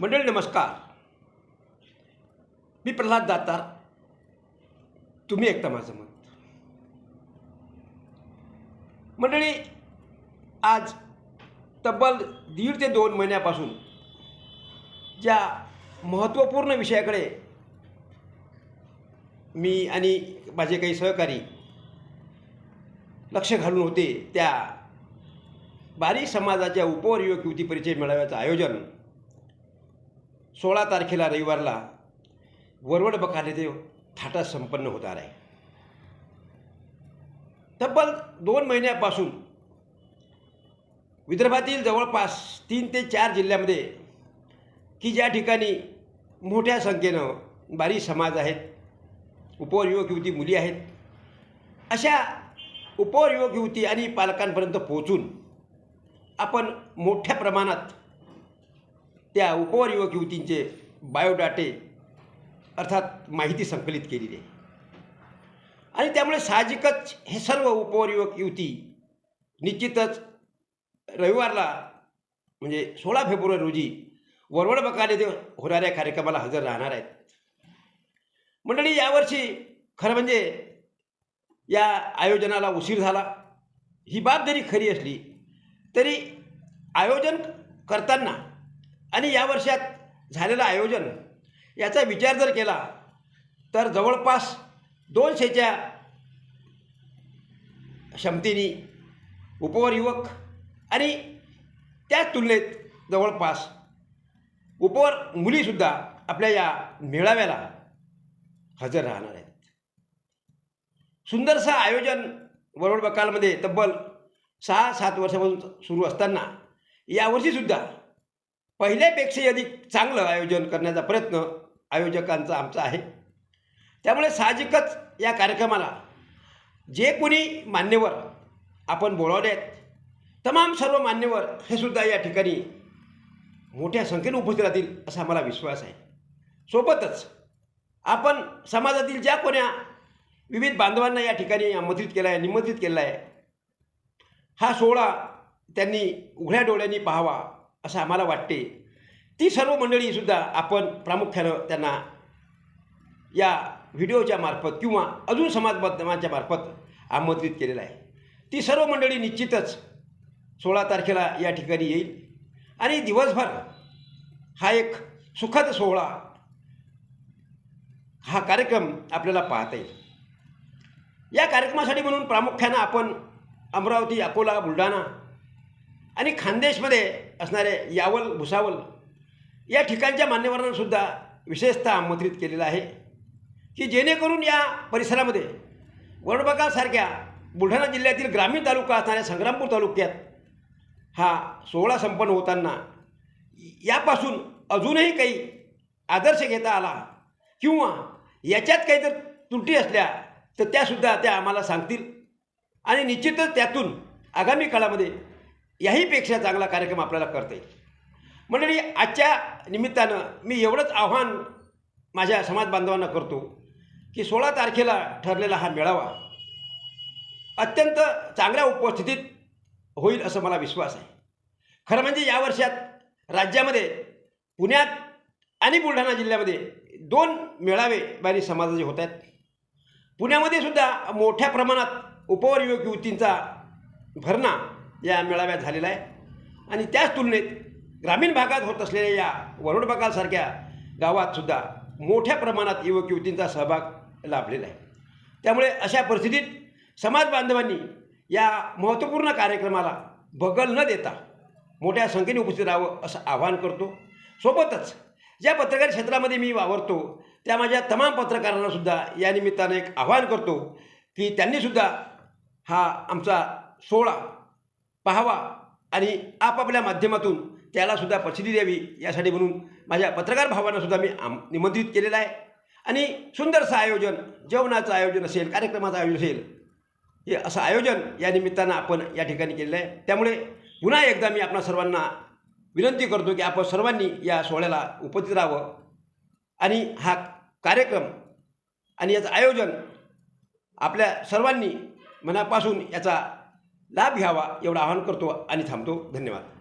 मंडळी नमस्कार. मी प्रल्हाद दातार. तुम्ही ऐकता माझं मत. मंडळी आज तब्बल दीड ते दोन महिन्यापासून ज्या महत्त्वपूर्ण विषयाकडे मी आणि माझे काही सहकारी लक्ष घालून होते त्या बारी समाजाच्या उपवर युवक युवती परिचय मेळाव्याचं आयोजन सोळा तारखेला रविवारला वरवड बकाले थाटा संपन्न होणार आहे तब्बल दोन महिन्यापासून विदर्भातील जवळपास तीन ते चार जिल्ह्यामध्ये की ज्या ठिकाणी मोठ्या संख्येनं बारी समाज आहेत उपवर युवक युवती मुली आहेत अशा उपवर युवक युवती आणि पालकांपर्यंत पोहोचून आपण मोठ्या प्रमाणात त्या उपवर युवक युवतींचे बायोडाटे अर्थात माहिती संकलित केलेली आहे. आणि त्यामुळे साहजिकच हे सर्व उपवर युवक युवती निश्चितच रविवारला म्हणजे सोळा फेब्रुवारी रोजी वरवड बकाले येथे होणाऱ्या कार्यक्रमाला हजर राहणार आहेत. मंडळी यावर्षी खरं म्हणजे या आयोजनाला उशीर झाला. ही बाब जरी खरी असली तरी आयोजन करताना आणि या वर्षात झालेलं आयोजन याचा विचार जर केला तर जवळपास दोनशेच्या क्षमतेने उपवर युवक आणि त्याच तुलनेत जवळपास उपवर मुलीसुद्धा आपल्या या मेळाव्याला हजर राहणार आहेत. सुंदरसं आयोजन वरवड बकालमध्ये तब्बल सहा सात वर्षापासून सुरू असताना यावर्षीसुद्धा पहिल्यापेक्षाही अधिक चांगलं आयोजन करण्याचा प्रयत्न आयोजकांचा आमचा आहे. त्यामुळे साहजिकच या कार्यक्रमाला जे कोणी मान्यवर आपण बोलावले आहेत तमाम सर्व मान्यवर हे सुद्धा या ठिकाणी मोठ्या संख्येने उपस्थित राहतील असा आम्हाला विश्वास आहे. सोबतच आपण समाजातील ज्या कोण्या विविध बांधवांना या ठिकाणी आमंत्रित केला आहे निमंत्रित केला आहे हा सोहळा त्यांनी उघड्या डोळ्यांनी पाहावा. असं आम्हाला वाटते. ती सर्व मंडळीसुद्धा आपण प्रामुख्यानं त्यांना या व्हिडिओच्या मार्फत किंवा अजून समाज माध्यमांच्या मार्फत आमंत्रित केलेलं आहे. ती सर्व मंडळी निश्चितच सोळा तारखेला या ठिकाणी येईल. आणि दिवसभर हा एक सुखद सोहळा हा कार्यक्रम आपल्याला पाहता येईल. या कार्यक्रमासाठी म्हणून प्रामुख्यानं आपण अमरावती अकोला बुलढाणा आणि खानदेशमध्ये असणारे यावल भुसावल या ठिकाणच्या मान्यवरांनासुद्धा विशेषतः आमंत्रित केलेलं आहे की जेणेकरून या परिसरामध्ये वडबगासारख्या बुलढाणा जिल्ह्यातील ग्रामीण तालुका असणाऱ्या संग्रामपूर तालुक्यात हा सोहळा संपन्न होताना यापासून अजूनही काही आदर्श घेता आला किंवा याच्यात काही जर त्रुटी असल्या तर त्यासुद्धा त्या आम्हाला सांगतील. आणि निश्चितच त्यातून आगामी काळामध्ये याहीपेक्षा चांगला कार्यक्रम आपल्याला करता येईल. मंडळी आजच्या निमित्तानं मी एवढंच आव्हान माझ्या समाज बांधवांना करतो की सोळा तारखेला ठरलेला हा मेळावा अत्यंत चांगल्या उपस्थितीत होईल असं मला विश्वास आहे. खरं म्हणजे या वर्षात राज्यामध्ये पुण्यात आणि बुलढाणा जिल्ह्यामध्ये दोन मेळावे बारी समाजाचे होत आहेत. पुण्यामध्ये सुद्धा मोठ्या प्रमाणात उपवर युवक युवतींचा भरणा या मेळाव्यात झालेला आहे. आणि त्याच तुलनेत ग्रामीण भागात होत असलेल्या या वरुड बकालसारख्या गावातसुद्धा मोठ्या प्रमाणात युवक युवतींचा सहभाग लाभलेला आहे. त्यामुळे अशा परिस्थितीत समाज बांधवांनी या महत्त्वपूर्ण कार्यक्रमाला बगल न देता मोठ्या संख्येने उपस्थित राहावं असं आवाहन करतो. सोबतच ज्या पत्रकार क्षेत्रामध्ये मी वावरतो त्या माझ्या तमाम पत्रकारांनासुद्धा या निमित्तानं एक आवाहन करतो की त्यांनीसुद्धा हा आमचा सोहळा पाहावा आणि आपापल्या माध्यमातून त्यालासुद्धा प्रसिद्धी द्यावी यासाठी म्हणून माझ्या पत्रकार भावांनासुद्धा मी आम निमंत्रित केलेलं आहे. आणि सुंदरसं आयोजन जेवणाचं आयोजन असेल कार्यक्रमाचं आयोजन असेल हे असं आयोजन या निमित्तानं आपण या ठिकाणी केलेलं आहे. त्यामुळे पुन्हा एकदा मी आपणा सर्वांना विनंती करतो की आपण सर्वांनी या सोहळ्याला उपस्थित राहावं. आणि हा कार्यक्रम आणि याचं आयोजन आपल्या सर्वांनी मनापासून याचा लाभ घ्यावा एवढं आवाहन करतो आणि थांबतो. धन्यवाद.